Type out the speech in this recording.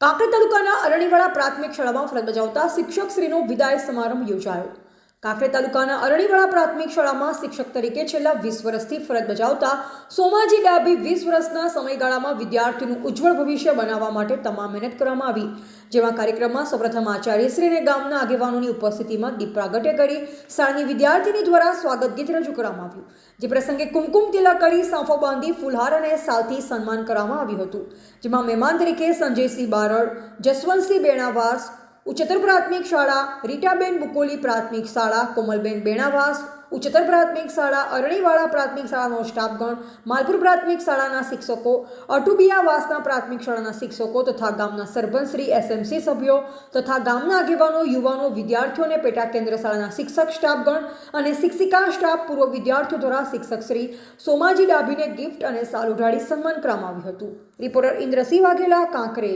કાંકરેજ તાલુકાના અરણીવાડા પ્રાથમિક શાળામાં ફરજ બજાવતા શિક્ષક શ્રીનો વિદાય સમારંભ યોજાયો. કાંકરેજ તાલુકાના અરણીવાળા પ્રાથમિક શાળામાં શિક્ષક તરીકે છેલ્લા વીસ વર્ષથી ફરજ બજાવતા સોમાજી ડાબી વીસ વર્ષના સમયગાળામાં વિદ્યાર્થીનું ઉજ્જવળ ભવિષ્ય બનાવવા માટે તમામ મહેનત કરવામાં આવી. જેમાં કાર્યક્રમમાં સૌપ્રથમ આચાર્યશ્રીને ગામના આગેવાનોની ઉપસ્થિતિમાં દીપ પ્રાગટ્ય કરી શાળાની વિદ્યાર્થીની દ્વારા સ્વાગત ગીત રજૂ કરવામાં આવ્યું. જે પ્રસંગે કુમકુમ તિલક કરી સાંફો બાંધી ફુલહાર અને સાલથી સન્માન કરવામાં આવ્યું હતું. જેમાં મહેમાન તરીકે સંજયસિંહ બારડ, જસવંતસિંહ બેણાવાસ ઉચ્ચતર પ્રાથમિક શાળા, રીટાબેન બુકોલી પ્રાથમિક શાળા, કોમલબેન બેણાવાસ, ઉચ્ચતર પ્રાથમિક શાળા અરણીવાળા પ્રાથમિક શાળાનો સ્ટાફગણ, માલપુર પ્રાથમિક શાળાના શિક્ષકો, અટુબિયાવાસના પ્રાથમિક શાળાના શિક્ષકો તથા ગામના સરપંચશ્રી એસએમસી સભ્યો તથા ગામના આગેવાનો, યુવાનો, વિદ્યાર્થીઓ અને પેટા કેન્દ્ર શાળાના શિક્ષક સ્ટાફગણ અને શિક્ષિકા સ્ટાફ પૂર્વ વિદ્યાર્થીઓ દ્વારા શિક્ષકશ્રી સોમાજી ડાભીને ગિફ્ટ અને સાલ ઉઢાડી સન્માન કરવામાં આવ્યું હતું. રિપોર્ટર ઇન્દ્રસિંહ વાઘેલા, કાંકરેજ.